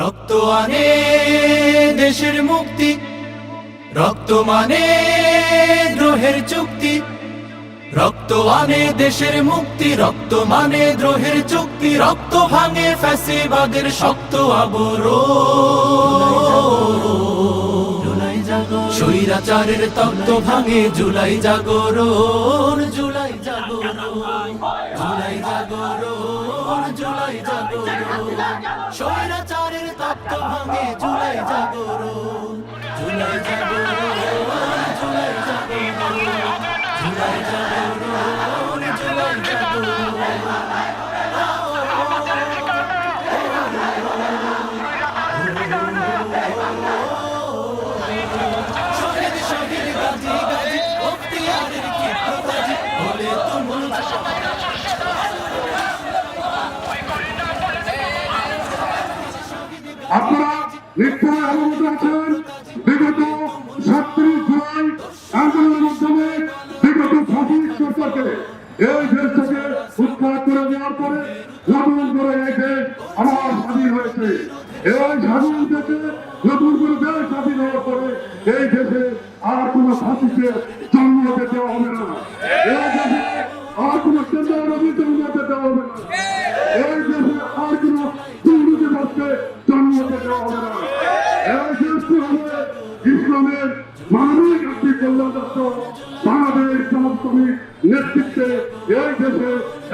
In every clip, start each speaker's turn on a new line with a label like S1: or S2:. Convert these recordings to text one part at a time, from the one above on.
S1: রক্ত আনে দেশের মুক্তি, রক্ত মানে দ্রোহের চুক্তি। রক্ত আনে দেশের মুক্তি, রক্ত মানে দ্রোহের চুক্তি। রক্ত ভাঙে ফ্যাসিবাদের শক্ত আবর জুলাই জাগর, স্বৈরাচারের তত্ত্ব ভাঙে জুলাই জাগরণ জুলাই তত্ত্ব ভাঙে জুলাই
S2: আপনারা নিশ্চয় অবগত আছেন। বিগত সাতত্রিশ জুলাই আন্দোলনের মাধ্যমে বিগত ফাঁসির সরকারকে এই দেশ থেকে উৎখাত করে দেওয়ার পরে নতুন করে এই দেশ আবার স্বাধীন হয়েছে। এই স্বাধীন দেশে নতুন করে দেশ স্বাধীন হওয়ার পরে এই দেশে আর কোনো ফাঁসিকে জন্ম হতে দেওয়া হবে না। এই দেশে আর কোনো কেন্দ্র জন্ম দেওয়া হবে না। এই দেশে আর কোনো দুর্নীতিবাদকে জন্ম হতে দেওয়া হবে না এই দেশটি হবে ইসলামের মানবিক একটি কল্যাণ রাষ্ট্র বাংলাদেশ সমাজকর্মীর নেতৃত্বে এই দেশে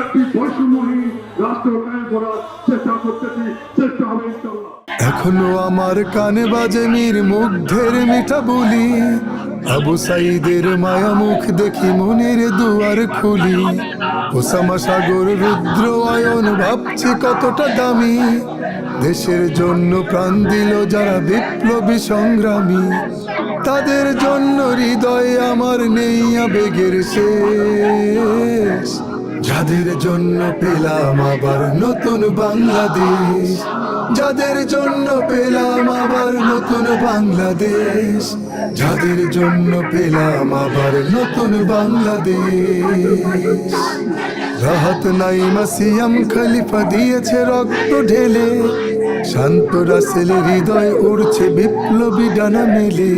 S2: একটি বৈষম্যহীন রাষ্ট্র করার চেষ্টা করতেছি, চেষ্টা হবে ইনশাল্লাহ
S3: এখনও আমার কানে বাজে মীর মুগ্ধের মিঠা বলি। আবু সাইদের মায়া মুখ দেখি মনের দুয়ার খুলি। ওসামা সাগর রুদ্র আয়ন ভাবছি কতটা দামি। দেশের জন্য প্রাণ দিল যারা বিপ্লবী সংগ্রামী। তাদের জন্য হৃদয়ে আমার নেই, আবেগের শেষ। যাদের জন্য পেলাম আবার নতুন বাংলাদেশ। যাদের জন্য পেলাম আবার নতুন বাংলাদেশ। যাদের জন্য পেলাম আবার নতুন বাংলাদেশ। রাহাত নাই মাসিয়াম খলিফা দিয়েছে রক্ত ঢেলে। শান্ত রাসেল, হৃদয় উড়ছে বিপ্লবী ডানা মেলে।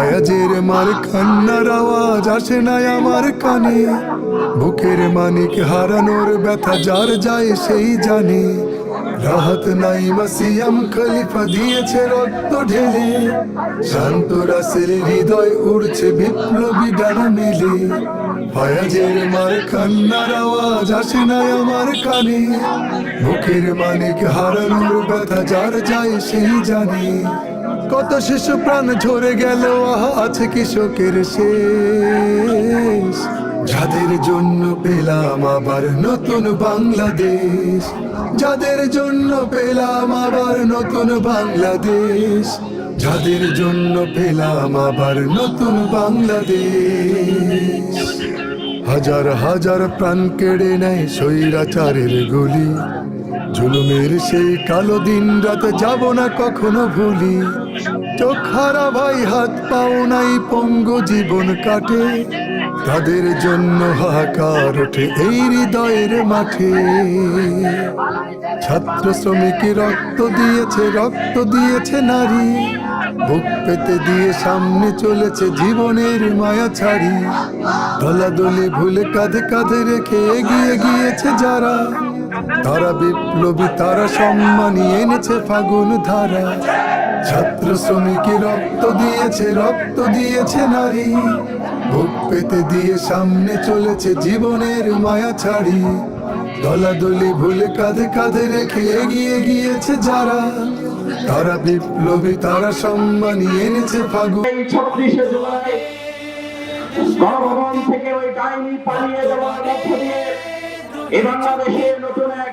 S3: আয়াজের মার কান্নার আওয়াজ আসে নাই আমার কানে। বুকের মানিক হারানোর ব্যথা যার যায় সেই জানে। রাহাত নাই মাসিয়াম খলিফা দিয়েছে রক্ত ঢেলে। শান্ত রাসেল, হৃদয় উড়ছে বিপ্লবী ডানা মেলে। ফয়াজের মার কান্নার আওয়াজ আসে না আমার কানে। বুকের মানিক হারানোর ব্যথা যার যায় সেই জানে। কত শিশু প্রাণ ঝরে গেল, আহা, আছে কৃষকের শেষ। যাদের জন্য পেলাম আবার নতুন বাংলাদেশ। যাদের জন্য পেলাম আবার নতুন বাংলাদেশ। যাদের জন্য পেলাম আবার নতুন বাংলাদেশ। হাজার হাজার প্রাণ কেড়ে নেয় স্বৈরাচারের গুলি। জুলুমের সেই কালো দিন রাত যাব না কখনো ভুলি। চোখ হারা ভাই হাত পাও নাই, পঙ্গ জীবন কাটে। তাদের জন্য হাহাকার ওঠে এই হৃদয়ের মাঠে। ছাত্র শ্রমিক রক্ত দিয়েছে রক্ত দিয়েছে নারী। বুক পেতে দিয়ে সামনে চলেছে জীবনের মায়া ছাড়ি। দলাদলি ভুলে কাঁধে কাঁধে রেখে এগিয়ে গিয়েছে যারা। তারা বিপ্লবী, তারা সম্মানী, এনেছে ফাগুন ধারা। ছাত্র শ্রমিক রক্ত দিয়েছে রক্ত দিয়েছে নারী। বুক পেতে দিয়ে সামনে চলেছে জীবনের মায়া ছাড়ি। দলাদলি ভুলে কাঁধে কাঁধে রেখে এগিয়ে গিয়েছে যারা। তারা বিপ্লবী, তারা সম্মানী, এনেছে
S4: এই ছত্রিশে জুলাই গণভবন থেকে ওই পালিয়ে যাওয়ার মধ্য দিয়ে এ নতুন এক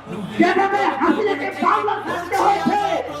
S4: যেভাবে হাসিনাকে বাংলা থাকতে হয়েছে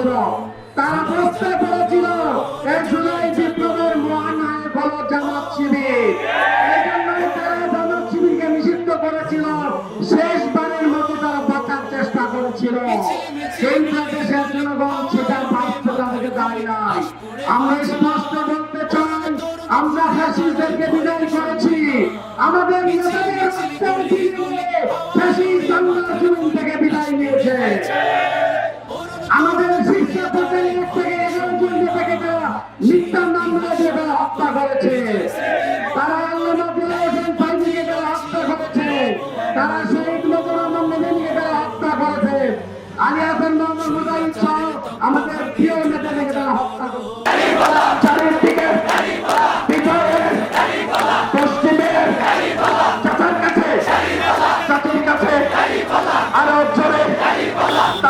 S4: করেছিল তারা প্রস্তাব করেছিল এই জুলাই বিপ্লবের মহানায়ক হলো জামাত শিবির। এই জন্যই তারা জামাত শিবিরকে নিষিদ্ধ করেছিল। শেষবারের মতো তারা বাঁচার চেষ্টা করেছিল। কিন্তু দেশের জনগণ সেটা বাস্তব তাদেরকে দাঁড়িয়ে নাই আমরা স্পষ্ট বলতে চাই, আমরা ফ্যাসিস্টদেরকে বিদায় করেছি। আমাদের নেতাদের ফ্যাসিস্ট বাংলা জমিন থেকে বিদায় নিয়েছে।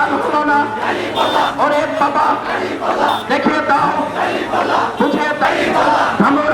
S4: দান হলো না। ওরে বাবা দেখে দাও বুঝে দাও